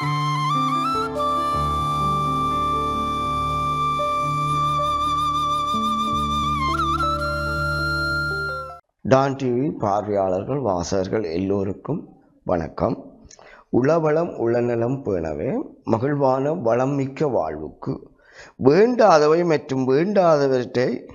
Don TV பார்வையாளர்கள் வாசகர்கள் எல்லோருக்கும் வணக்கம். உளவளம் உளநலம் பேணவே மகிழ்வான வளம் மிக்க வாழ்வுக்கு வேண்டாதவை மற்றும் வேண்டாதவற்றை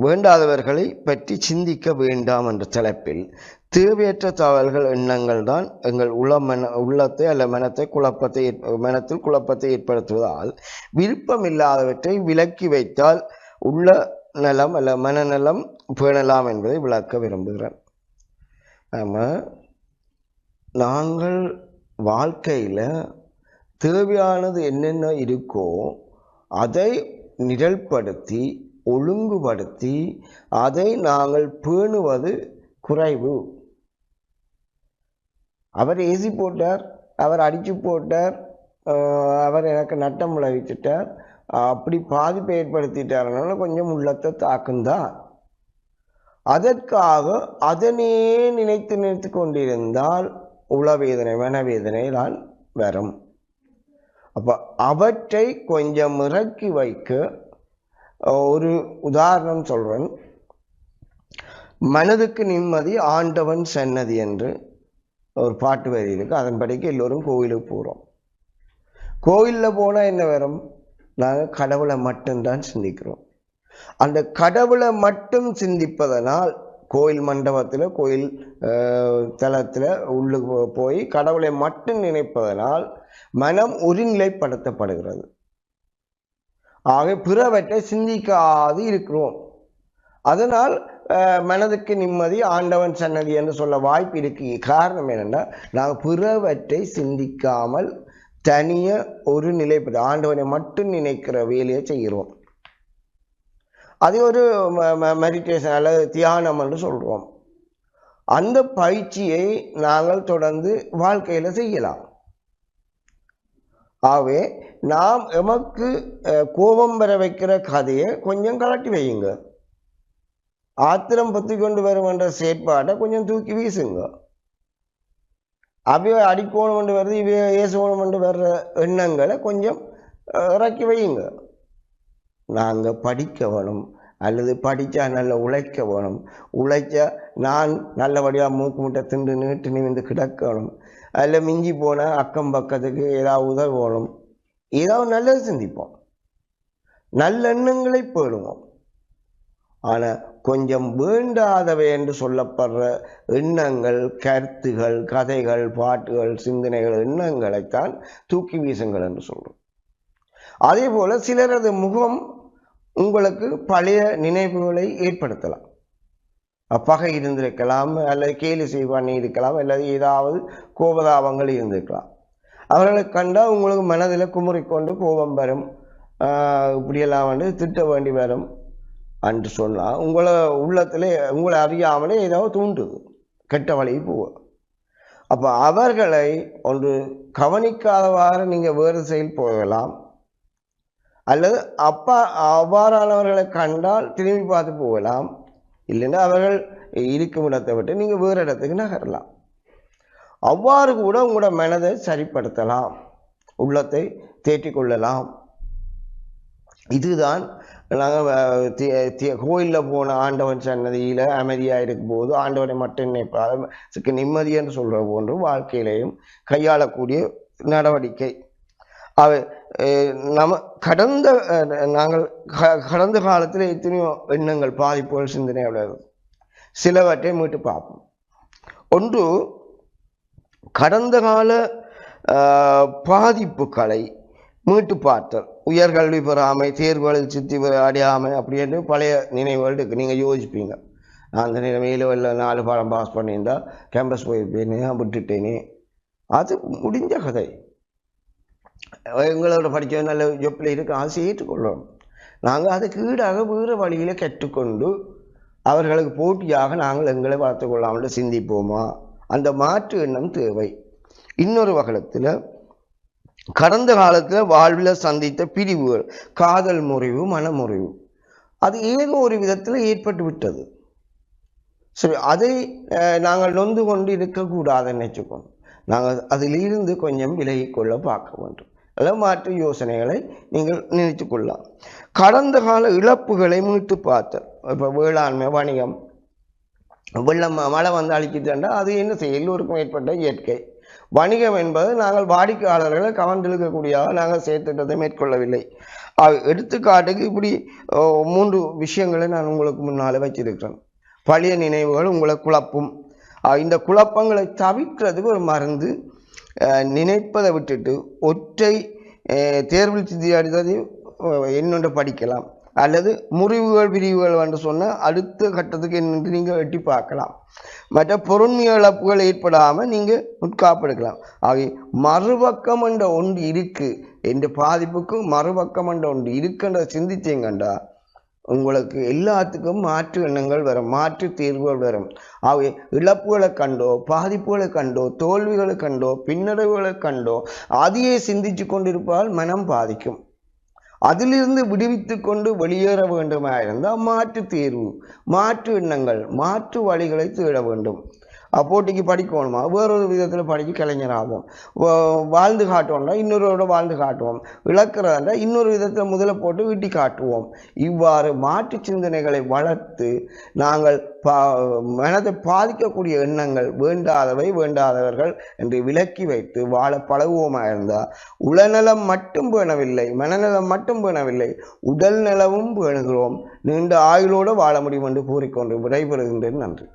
வேண்டாதவர்களை பற்றி சிந்திக்க வேண்டாம் என்ற தலைப்பில் தேவையற்ற தகவல்கள் எண்ணங்கள் தான் எங்கள் உள மன உள்ளத்தை அல்ல மனத்தை குழப்பத்தை ஏற்ப- மனத்தில் குழப்பத்தை ஏற்படுத்துவதால் விருப்பமில்லாதவற்றை விலக்கி வைத்தால் உள்ள நலம் அல்ல மனநலம் பேணலாம் என்பதை விளக்க விரும்புகிறேன். நம்ம நாங்கள் வாழ்க்கையில் தேவையானது என்னென்ன இருக்கோ அதை நிரல்படுத்தி ஒழுங்குபடுத்தி அதை நாங்கள் பேணுவது குறைவு. அவர் ஏசி போட்டார் அவர் அடித்து போட்டார் அவர் எனக்கு நட்டம் விளைவிச்சிட்டார். அப்படி பாதிப்பை ஏற்படுத்திட்டாருனால கொஞ்சம் உள்ளத்தை தாக்குந்தான் அதற்காக அதனே நினைத்து நினைத்து கொண்டிருந்தால் உளவேதனை மனவேதனை நான் வரும். அப்போ அவற்றை கொஞ்சம் இறக்கி வைக்க ஒரு உதாரணம் சொல்கிறேன் மனதுக்கு நிம்மதி ஆண்டவன் சன்னதி என்று ஒரு பாட்டு வரி இருக்கு. அதன்படிக்கு எல்லோரும் கோவிலுக்கு போகிறோம் கோயிலில் போனால் என்ன வரும்? நாங்கள் கடவுளை மட்டும்தான் சிந்திக்கிறோம். அந்த கடவுளை மட்டும் சிந்திப்பதனால் கோயில் மண்டபத்தில் கோயில் தளத்தில் உள்ளு போ- போய் கடவுளை மட்டும் நினைப்பதனால் மனம் ஒருநிலைப்படுத்தப்படுகிறது. ஆக பிறவற்றை சிந்திக்காது இருக்கிறோம். அதனால் மனதுக்கு நிம்மதி ஆண்டவன் சன்னதி என்று சொல்ல வாய்ப்பு இருக்கு. காரணம் என்னென்னா நாங்கள் பிறவற்றை சிந்திக்காமல் தனிய ஒரு நிலைப்படு ஆண்டவனை மட்டும் நினைக்கிற வேலையை செய்கிறோம். அது ஒரு மெடிடேஷன் அல்லது தியானம் என்று சொல்கிறோம் அந்த பயிற்சியை நாங்கள் தொடர்ந்து வாழ்க்கையில் செய்யலாம். ஆகவே நாம் எமக்கு கோபம் வர வைக்கிற கதையை கொஞ்சம் கலட்டி வையுங்க. ஆத்திரம் பற்றி கொண்டு வரும் என்ற செயற்பாட்டை கொஞ்சம் தூக்கி வீசுங்க. அப்படியே அடிக்கோணம் என்று வருது இவைய ஏசுவோணம் என்று வர்ற எண்ணங்களை கொஞ்சம் இறக்கி வையுங்க. நாங்கள் படிக்க வேணும் அல்லது படித்தா நல்ல உழைக்க வேணும். உழைச்சா நான் நல்லபடியாக மூக்கு முட்டை திண்டு நீட்டு நிமிந்து கிடக்கணும். அதில் மிஞ்சி போனால் அக்கம் பக்கத்துக்கு ஏதாவது உதவணும் ஏதாவது நல்லது சிந்திப்போம். நல்லெண்ணங்களை பேணுவோம். ஆனால் கொஞ்சம் வேண்டாதவை என்று சொல்லப்படுற எண்ணங்கள் கருத்துகள் கதைகள் பாட்டுகள் சிந்தனைகள் எண்ணங்களைத்தான் தூக்கி வீசுங்கள் என்று சொல்கிறோம் அதே போல் சிலரது முகம் உங்களுக்கு பழைய நினைவுகளை ஏற்படுத்தலாம். பகை இருந்திருக்கலாம் அல்லது கேலி செய்வான் இருக்கலாம் அல்லது ஏதாவது கோபதாபங்கள் இருந்திருக்கலாம். அவர்களை கண்டால் உங்களுக்கு மனதில் குமுறிக்கொண்டு கோபம் வரும். இப்படியெல்லாம் வந்து திட்ட வேண்டி வரும் என்று சொன்னால் உங்களை உள்ளத்தில் உங்களை அறியாமலே ஏதாவது தூண்டுது கெட்ட வழி போக. அப்போ அவர்களை ஒன்று கவனிக்காதவாறு நீங்கள் வேறு செயல் போகலாம். அல்லது அப்பா அவ்வாறானவர்களை கண்டால் திரும்பி பார்த்து போகலாம். இல்லைன்னா அவர்கள் இருக்கும் இடத்தை விட்டு நீங்கள் வேறு இடத்துக்கு நகரலாம். அவ்வாறு கூட உங்களோட மனதை சரிப்படுத்தலாம். உள்ளத்தை தேற்றிக் கொள்ளலாம். இதுதான் நாங்கள் கோயிலில் போன ஆண்டவன் சன்னதியில் அமைதியாக இருக்கும் போது ஆண்டவனை மட்டும் நினைப்பாக நிம்மதி என்று சொல்கிற போன்று வாழ்க்கையிலையும் கையாளக்கூடிய நடவடிக்கை. அவை நம்ம கடந்த நாங்கள் க- கடந்த காலத்தில் எத்தனையோ எண்ணங்கள் பாதிப்புகள் சிந்தனை அவ்வளவு. சிலவற்றை மீட்டு பார்ப்போம். ஒன்று கடந்த கால பாதிப்புகளை மீட்டு பார்த்தல். உயர்கல்வி பெறாமை தேர்வுகளில் சித்தி பெற- அடையாமை அப்படின்னு பழைய நினைவுகள் இருக்குது நீங்கள் யோசிப்பீங்க. நான் அந்த நிலைமையில் இல்லை நாலு பாடம் பாஸ் பண்ணியிருந்தால் கேம்பஸ் போயிருப்பேனே விட்டுட்டேனே. அது முடிஞ்ச கதை. எங்களோட படித்த நல்ல ஜொப்பில் இருக்க ஆசை ஏற்றுக்கொள்ளும் நாங்கள் அதுக்கு ஈடாக வேறு வழியில் கற்றுக்கொண்டு அவர்களுக்கு போட்டியாக நாங்கள் எங்களை வளர்த்து கொள்ளாமல் சிந்திப்போமா? அந்த மாற்று எண்ணம் தேவை. இன்னொரு வகலத்தில் கடந்த காலத்தில் வாழ்வில் சந்தித்த பிரிவுகள் காதல் முறிவு மனமுறிவு அது ஏதோ ஒரு விதத்தில் ஏற்பட்டு விட்டது. சரி அதை அஹ், நாங்கள் நொந்து கொண்டு இருக்கக்கூடாதுன்னு நினச்சிக்கோம் நாங்கள் அதிலிருந்து கொஞ்சம் விலகிக்கொள்ள பார்க்க வேண்டும். அதில் மாற்று யோசனைகளை நீங்கள் நினைத்து கொள்ளலாம். கடந்த கால இழப்புகளை மீட்டு பார்த்தல். இப்போ வேளாண்மை வணிகம் வெள்ளம் மழை வந்து அழிச்சிட்டா அது என்ன செய்ய எல்லோருக்கும் ஏற்பட்ட இயற்கை. வணிகம் என்பது நாங்கள் வாடிக்கையாளர்களை கவர்ந்தெழுக்கக்கூடியதாக நாங்கள் செயற்திட்டத்தை மேற்கொள்ளவில்லை. எடுத்துக்காட்டுக்கு இப்படி மூன்று விஷயங்களை நான் உங்களுக்கு முன்னால் வச்சிருக்கிறேன் பழைய நினைவுகள் உங்களை குழப்பும். இந்த குழப்பங்களை தவிர்க்கிறதுக்கு ஒரு மருந்து. நினைப்பதை விட்டுட்டு ஒற்றை தேர்வில் சித்தி அடித்ததை படிக்கலாம். அல்லது முறிவுகள் விரிவுகள் என்று சொன்னால் அடுத்த கட்டத்துக்கு என்னென்று நீங்கள் எட்டி பார்க்கலாம். மற்ற பொருண்மை இழப்புகள் ஏற்படாமல் நீங்கள் உட்காப்பெடுக்கலாம் ஆகவே மறுபக்கம் என்ற ஒன்று இருக்குது என்ற பாதிப்புக்கு மறுபக்கம் என்ற ஒன்று இருக்குன்றதை சிந்திச்சீங்கண்டா உங்களுக்கு எல்லாத்துக்கும் மாற்று எண்ணங்கள் வரும் மாற்று தீர்வுகள் வரும். அவை இழப்புகளை கண்டோ பாதிப்புகளை கண்டோ தோல்விகளை கண்டோ பின்னடைவுகளை கண்டோ அதையே சிந்திச்சு கொண்டிருப்பால் மனம் பாதிக்கும். அதிலிருந்து விடுவித்து கொண்டு வெளியேற வேண்டுமாயிருந்தால் மாற்று தீர்வு மாற்று எண்ணங்கள் மாற்று வழிகளை தேட வேண்டும். போட்டிக்கு படிக்கணுமா? வேறொரு விதத்தில் படித்து கலைஞராகும். ஆகும் வாழ்ந்து காட்டுவோம்னா இன்னொருவரோட வாழ்ந்து காட்டுவோம். இழக்கிறதா இன்னொரு விதத்தில் முதல்ல போட்டு வீட்டி காட்டுவோம். இவ்வாறு மாற்று சிந்தனைகளை வளர்த்து நாங்கள் பா மனதை பாதிக்கக்கூடிய எண்ணங்கள் வேண்டாதவை வேண்டாதவர்கள் என்று விலக்கி வைத்து வாழ பழகுவோமா இருந்தால் உளநலம் மட்டும் பேணவில்லை மனநலம் மட்டும் பேணவில்லை உடல் நலமும் பேணுகிறோம். நீண்ட ஆயுளோடு வாழ முடியும் என்று கூறிக்கொண்டு விடைபெறுகின்றேன். நன்றி.